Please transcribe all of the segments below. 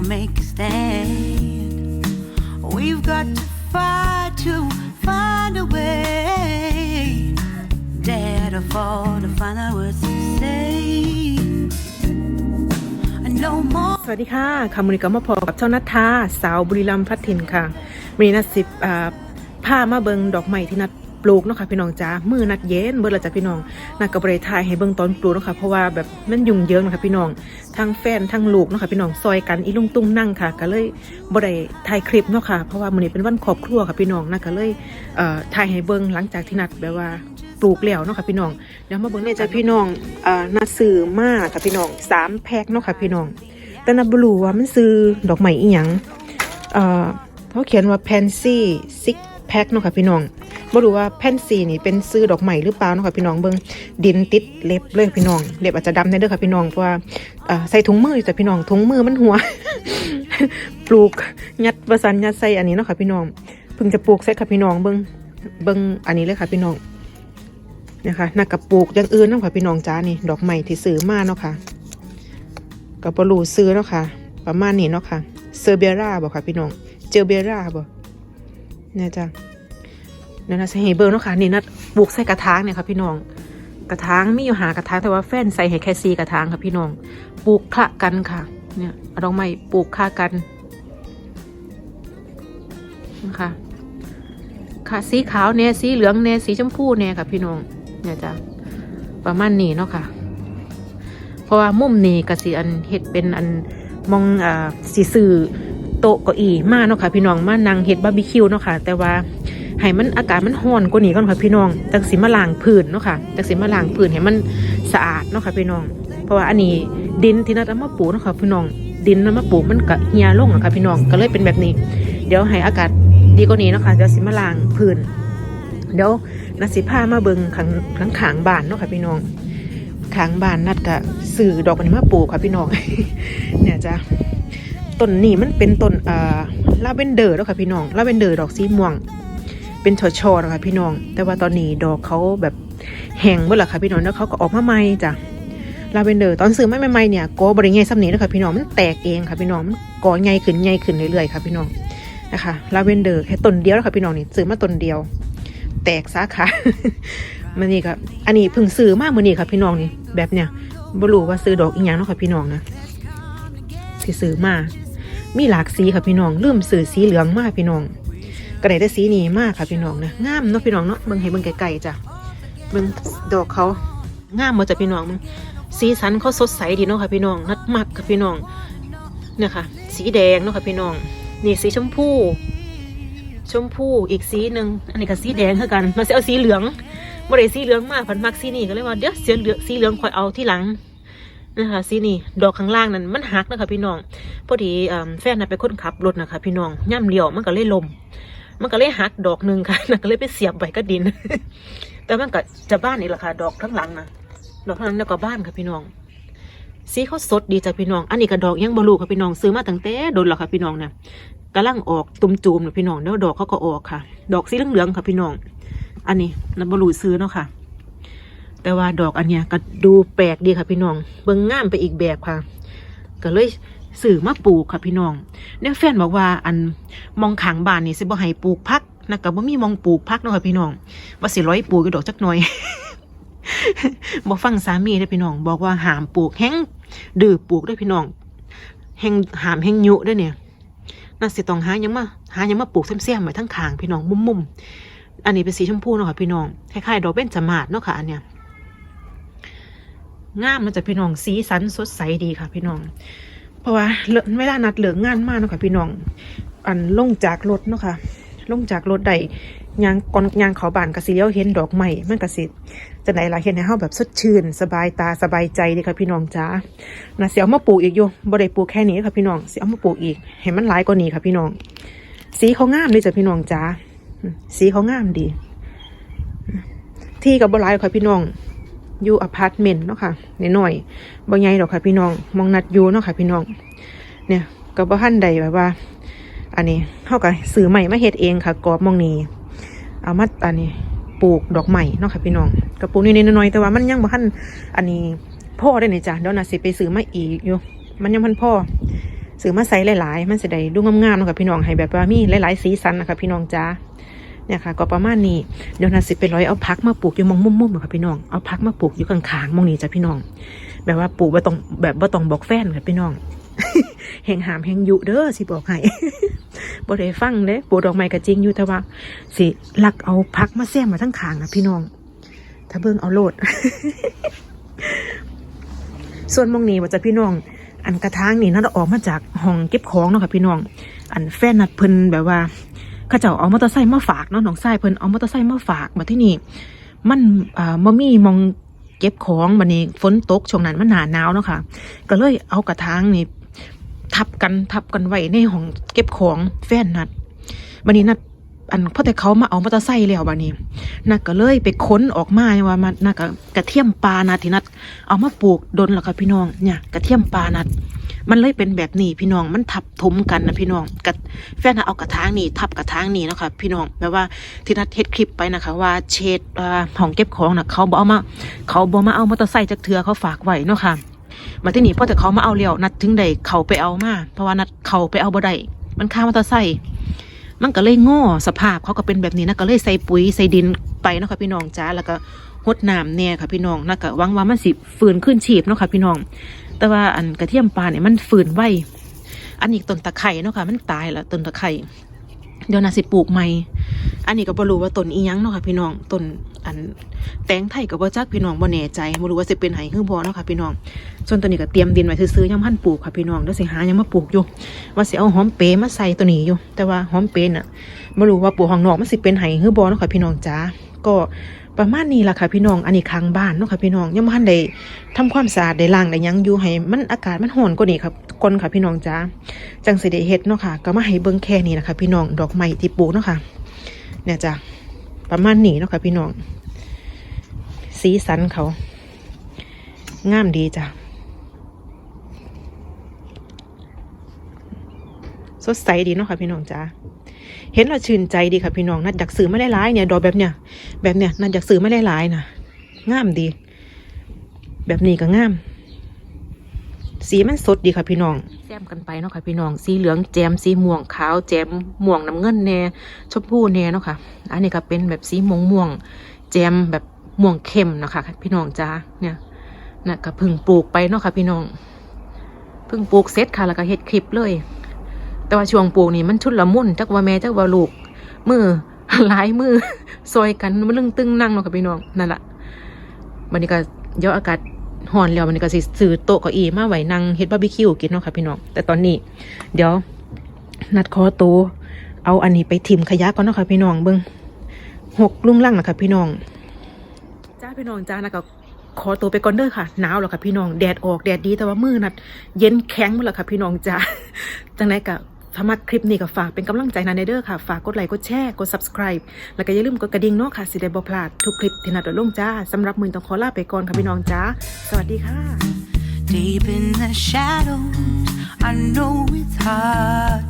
we'll make a stand. We've got to fight to find a way. Dare to fall to find out what to say. No more. สวัสดีค่ะคำมุนิกามาพอกับเจ้านัทธาสาวบุรีรัมย์พัดถิ่นค่ะมีนัดสิบผ้ามาเบิงดอกไม้ที่นัด ปลูกเนาะค่ะพี่น้องจ้ามือนัดเย็นเบิดละจ้ะพี่น้องนัดกับบริทายให้เบิงตอนปลูกเนาะค่ะเพราะว่าแบบมันยุ่งเยอะเนาะค่ะพี่น้องทั้งแฟนทั้งลูกเนาะค่ะพี่น้องซอยกันอีลุงตุ้งนั่งค่ะ ก็เลยบริถ่ายคลิปเนาะค่ะเพราะว่ามื้อนี้เป็นวันครอบครัวค่ะพี่น้องนัดก็เลยเอ่อถ่ายให้เบิงหลังจากที่นัดแบบว่าปลูกแล้วเนาะค่ะพี่น้องเดี๋ยวมาเบิงเลยจ้ะพี่น้องอ่านัดซื้อมาค่ะพี่น้องสามแพ็คเนาะค่ะพี่น้อง แต่นับบรู้ว่ามันซื้อดอกไม้อีหยังเอ่อเขาเขียนว่า pansy six pack เนาะค่ะพี่น้อง บ่รู้ว่า pansy นี่เป็นซื้อดอกไม้หรือเปล่านะค่ะพี่น้องเบิงดินติดเล็บเลยพี่น้องเล็บอาจจะดำในเด้อค่ะพี่น้องเพราะว่าใส่ถุงมืออยู่แต่พี่น้องถุงมือมันหัว ปลูกยัดประสันยัดใส่อันนี้เนาะค่ะพี่น้องเพิ่งจะปลูกใส่ค่ะพี่น้องเบิงเบิงอันนี้เลยค่ะพี่น้องนะคะน่ากับปลูกอย่างอื่นเนาะค่ะพี่น้องจ้านี่ ดอกไม้ที่ซื้อมาเนาะค่ะกับบรูซื้อเนาะค่ะ ประมาณนี้เนาะค่ะเซอร์เบราบอกค่ะพี่น้องเจอเบียร่าบอกเนี่ยจ้า นั่นนะใส่เฮเบอร์เนาะค่ะนี่นัดปลูกใส่กระถางเนี่ยค่ะพี่น้อง กระถางมีอยู่หากระถางแต่ว่าแฟนใส่ให้แค่ซีกระถางค่ะพี่น้อง ปลูกคละกันค่ะ เนี่ยดอกไม้ปลูกค่ากันนะคะค่ะสีขาวเนี่ยสีเหลืองเนี่ยสีชมพูเนี่ยค่ะพี่น้องเนี่ยจ้ะประมาณนี้เนาะค่ะ เพราะว่ามุมนี้ก็สิอันเฮ็ดเป็นอันมองอ่าสิซื้อโต๊ะเก้าอี้มาเนาะค่ะพี่น้องมานั่งเฮ็ดบาร์บีคิวเนาะค่ะ แต่ว่า ให้มันอากาศมันร้อนกว่านี้ก่อนค่ะพี่น้องจังสิมาล้างพื้นเนาะค่ะจังสิมาล้างพื้นให้มันสะอาดเนาะค่ะพี่น้อง เพราะว่าอันนี้ดินที่นัดเอามาปลูกเนาะค่ะพี่น้อง ดินนำมาปลูกมันก็เหี่ยลงอะค่ะพี่น้องก็เลยเป็นแบบนี้ เดี๋ยวให้อากาศดีกว่านี้เนาะค่ะเดี๋ยวสิมาล้างพื้นเดี๋ยวนัดสิพามาเบิงข้งข้างขางบานเนาะค่ะพี่น้องขางบานนัดกะสื่อดอกอันนี้มาปลูกค่ะพี่น้อง เนี่ยจ้ะต้นนี้มันเป็นต้นอ่าลาเวนเดอร์แล้วค่ะพี่น้องลาเวนเดอร์ดอกสีม่วง เป็นช่อๆนะคะพี่น้อง แต่ว่าตอนนี้ดอกเขาแบบแห้งหมดและค่ะพี่น้องแล้วเขาก็ออกมาใหม่จ้ะลาเวนเดอร์ตอนซื้อไม่ใหม่ๆเนี่ยกอบริเงยซ้ำนี้นะคะพี่น้องมันแตกเองค่ะพี่น้องมันกอใหญ่ขึ้นใหญ่ขึ้นเรื่อยๆค่ะพี่น้องนะคะลาเวนเดอร์แค่ต้นเดียวแล้วค่ะพี่น้องนี่ซื้อมาต้นเดียว แตกสาขามันนี่ครับอันนี้เพิ่งซื้อมากมือนี้ครับพี่น้องนี่แบบเนี้ยบรู้ว่าซื้อดอกอีกอย่างเนาะค่ะพี่น้องนะที่ซื้อมามีหลากสีค่ะพี่น้องลืมซื้อสีเหลืองมากพี่น้อง ก็ได้แต่สีนี้มากค่ะพี่น้องนะงามเนาะพี่น้องเนาะเบิ่งให้เบิ่งไกลๆจ้ะเบิ่งดอกเขางามหมดจ้ะพี่น้องมึงสีสันเขาสดใสดีเนาะค่ะพี่น้องนัดมักค่ะพี่น้องเนี่ยค่ะ สีแดงเนาะค่ะพี่น้องนี่สีชมพูชมพูอีกสีหนึ่งอันนี้ก็สีแดงเท่ากันมาเอาสีเหลืองบ่ได้สีเหลืองมากผันมักสีนี่ก็เลยว่าเดี๋ยวเสียเหลืองสีเหลืองคอยเอาที่หลังนะคะสีนี่ดอกข้างล่างนั้นมันหักนะคะพี่น้องพอดีอ่แฟนน่ะไปนคนขับรถนะคะพี่น้องย่ำเลี้ยวมันก็เลยลม มันก็เลยหักดอกหนึ่งค่ะน่ะก็เลยไปเสียบไว้กับดิน แต่มันก็จะบ้านนี่แหละค่ะ ดอกทั้งหลังนะดอกทั้งหลังแล้วก็บ้านค่ะพี่น้องสีเขาสดดีจ้ะพี่น้อง อันนี้ก็ดอกยังบลูค่ะพี่น้องซื้อมาตั้งแต่โดนแล้วค่ะพี่น้องเนี่ยกำลังออกตุ่มจูมนะพี่น้องแล้วดอกเขาก็ออกค่ะ ดอกสีเหลืองๆค่ะพี่น้อง อันนี้นับบลูซื้อเนาะค่ะ แต่ว่าดอกอันเนี้ยก็ดูแปลกดีค่ะพี่น้อง เบิ่งงามไปอีกแบบค่ะ ก็เลย สื่อมาปลูกค่ะพี่น้องเนี่ยแฟนบอกว่าอันมองขางบ้านนี่สิบ่ให้ปลูกพักนะกับบ่มีมองปลูกพักเนาะค่ะพี่น้องว่าสิร้อยปลูกอยู่ดอกจักหน่อยบอกฟังสามีได้พี่น้อง บอกว่าหามปลูกแห้งดื้อปลูกได้พี่น้องแห้งหามแห้งยุได้เนี่ยน่าสิต้องหายังมาหายังมาปลูกเสี้ยมๆไว้ทั้งขางพี่น้องมุมๆอันนี้เป็นสีชมพูเนาะค่ะพี่น้องคล้ายๆดอกเบ้นจมาดเนาะค่ะอันเนี้ยงามมันจะพี่น้องสีสันสดใสดีค่ะพี่น้อง เพราะว่าเลิกเวลานัดเหลืองงานมากเนาะค่ะพี่น้อง อันลงจากรถเนาะค่ะลงจากรถได้ยางก่อนยางเขาบานกระสิเลี้ยวเห็นดอกไม้มันกสิจะจะไหนล่ะเห็นให้เฮาแบบสดชื่น สบายตาสบายใจดีค่ะพี่น้องจ้านะเสียเอามาปลูกอีกอยู่บ่ได้ปลูกแค่นี้ค่ะพี่น้องเสียเอามาปลูกอีกให้มันหลายกว่านี้ค่ะพี่น้อง สีเขางามเลยจ้ะพี่น้องจ้าสีเขางามดี ที่กับบ่หลายค่ะพี่น้อง อยู่อพาร์ตเมนต์เนาะค่ะน้อยๆบ่ใหญ่ดอกค่ะพี่น้องมองนัดอยู่เนาะค่ะพี่น้อง เนี่ยก็บ่ทันใดแบบว่า อันนี้เฮาก็ซื้อใหม่มาเฮ็ดเองค่ะกรอบมองนี้เอามาอันนี้ปลูกดอกใหม่เนาะค่ะพี่น้องก็ปลูกนิดๆหน่อยๆแต่ว่ามันยังบ่ทันอันนี้พ่อได้นี่จ้ะเดี๋ยวน่ะสิไปซื้อมาอีกอยู่มันยังพันพ่อซื้อมาใส่หลายๆ มันสิได้ดูงามๆเนาะค่ะพี่น้องให้แบบว่ามีหลายๆสีสันนะคะพี่น้องจ้า เนี่ยค่ะก็ประมาณนี้เดี๋ยวนะสิไปร้อยเอาพักมาปลูกอยู่มองมุมๆอะค่ะพี่น้องเอาพักมาปลูกอยู่ข้างๆหมองนี้จ้ะพี่น้อง แบบว่าปลูกบ่ต้องแบบบ่าต้องบอกแฟนค่ะพี่น้องแหงหามแหงยุเด้อสิบอกให้บ่ได้ฟังเด้ปลูกดอกไม้ก็จริงอยู่แต่ว่าสิลักเอาพักมาแซมมาทั้งขางนะพี่น้อง ถ้าเบิ่งเอาโลด ส่วนมองนี้ว่าจะพี่น้อง อันกระทางนี่น่าจะออกมาจากห้องเก็บของเนาะค่ะพี่น้อง อันแฟนนัดเพิ่นแบบว่า ขาเจ้าเอามอเตอร์ไซค์มาฝากเนาะน้องชายเพิ่นเอามอเตอร์ไซค์มาฝากมาที่นี่มันอ่าบ่มีมองเก็บของบัดนี้ฝนตกช่วงนั้นมันหนาหนาวเนาะค่ะ ก็เลยเอากระถางนี่ทับกันทับกันไว้ในห้องเก็บของแฟนนัดบันนี้นัดอันพอแต่เขามาเอามอเตอร์ไซค์แล้วบันนี้นัดก็เลยไปค้นออกมาว่ามันนัดก็กระเทียมปลานัดที่นัดเอามาปลูกดนแล้วค่ะพี่น้องเนี่ยกระเทียมปลานัด มันเลยเป็นแบบนี้พี่น้องมันทับถมกันนะพี่น้องกับแฟนน่ะเอากระถางนี่ทับกระถางนี่นะคะพี่น้องแบบว่าที่นัดเฮ็ดคลิปไปนะคะ ว่าเชดอ่าห้องเก็บของน่ะเขาบอเอามา เขาบอกมาเอามอเตอร์ไซค์จากเถือเขาฝากไว้เนาะค่ะมาที่นี่พอแต่เขามาเอาเลี้ยวนัดถึงได้เขาไปเอามาเพราะว่านัดเขาไปเอาบ่ได้มันข้ามมอเตอร์ไซค์มันก็เลยโง่สภาพเขาก็เป็นแบบนี้นะก็เลยใส่ปุ๋ยใส่ดินไปเนาะค่ะพี่น้องจ้าแล้วก็หดน้ำเนี่ยค่ะพี่น้องนะก็หวังว่ามันสิฝืนขึ้นชีพเนาะค่ะพี่น้อง แต่ว่าอันกระเทียมปลาเนี่ยมันฝืนไวอันนี้ต้นตะไคร่เนาะค่ะ มันตายแล้วต้นตะไคร่เดี๋ยวน่าสิปลูกใหม่ อันนี้ก็บ่รู้ว่าต้นอียังเนาะค่ะพี่น้องต้นอันแตงไทยก็บ่จักพี่น้องบ่แน่ใจบ่รู้ว่าสิเป็นไห้คือบ่เนาะค่ะพี่น้องส่วนตัวนี้ก็เตรียมดินไว้ซื้อๆยังพันปลูกค่ะพี่น้องเดี๋ยวสิหายังมาปลูกอยู่ ว่าสิเอาหอมเปรย์มาใส่ตัวนี้อยู่ แต่ว่าหอมเปรย์น่ะบ่รู้ว่าปลูกข้างนอกมันสิเป็นไห้คือบ่เนาะค่ะพี่น้องจ้าก็ ประมาณนี้ล่ะค่ะพี่น้อง อันนี้ค้างบ้านเนาะค่ะพี่น้องยังบ่ทันได้ทำความสะอาดได้ล้างได้ยังอยู่ให้มันอากาศมันร้อนกว่านี้ครับก่อนค่ะพี่น้องจ้าจังสิได้เฮ็ดเนาะค่ะ ก็มาให้เบิ่งแค่นี้นะคะพี่น้องดอกไม้ที่ปลูกเนาะค่ะ เนี่ยจ้ะประมาณนี้เนาะค่ะพี่น้อง สีสันเขางามดีจ้ะสดใสดีเนาะค่ะพี่น้องจ้า เห็นเราชื่นใจดีค่ะพี่น้องนัดอยากซื้อไม่ได้ร้ายเนี่ยดอกแบบเนี้ยแบบเนี้ยนัดอยากซื้อไม่ได้ร้ายนะงามดี แบบนี้ก็งาม สีมันสดดีค่ะพี่น้องแซมกันไปเนาะค่ะพี่น้องสีเหลืองแจมสีม่วงขาวแจมม่วงน้ำเงินแน่ชมพูแน่เนาะค่ะ อันนี้ก็เป็นแบบสีม่วงม่วงแจมแบบม่วงเข้มนะคะพี่น้องจ้าเนี่ยน่ะก็พึ่งปลูกไปเนาะค่ะพี่น้องพึ่งปลูกเสร็จค่ะแล้วก็เฮ็ดคลิปเลย แต่ว่าช่วงปลูกนี่มันชุดละมุนจักว่าแม่จักว่าลูกมือหลายมือซอยกันมันลึงตึงนั่งเนาะค่ะพี่น้องนั่นแหละวันนี้ก็ยวออากาศห่อนแล้ววันนี้ก็สิซื้อโต๊ะเก้าอี้มาไว้นั่งเฮ็ดบาร์บีคิวกินเนาะค่ะพี่น้องแต่ตอนนี้ เดี๋ยวนัดคอโตวเอาอันนี้ไปทิมขยะก่อนเนาะค่ะพี่น้องเบิ่งหกลุ่งลังนะคะพี่น้องจ้าพี่น้องจ้านะก็ขอตัวไปก่อนเด้อค่ะหนาวแล้วค่ะพี่น้องแดดออกแดดดีแต่ว่ามือนัดเย็นแข็งหมดแล้วค่ะพี่น้องจ้าจังไหนก็ ถ้ามาคลิปนี้ก็ฝากเป็นกำลังใจนะในเด้อค่ะ ฝากกดไลค์กดแชร์กด subscribe แล้วก็อย่าลืมกดกระดิ่งเนาะค่ะสิได้บ่พลาดทุกคลิปที่นัดลงจ้าสำหรับมือต้องขอลาไปก่อนค่ะพี่น้องจ้าสวัสดีค่ะ Deep in the shadows, I know it's hard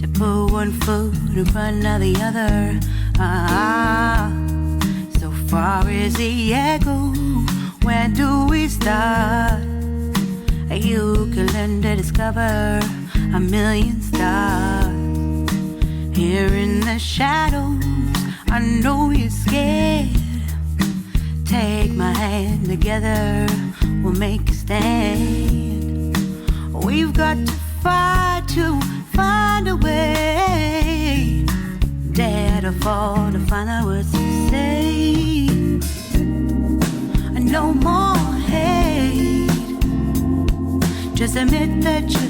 to put one foot in front of the other. Ah, so far is the echo. Where do we start? You can learn to discover a million stars. Here in the shadows, I know you're scared. Take my hand together, we'll make a stand. We've got to fight to find a way. Dare to fall to find out what to say. No more hate. Just admit that you're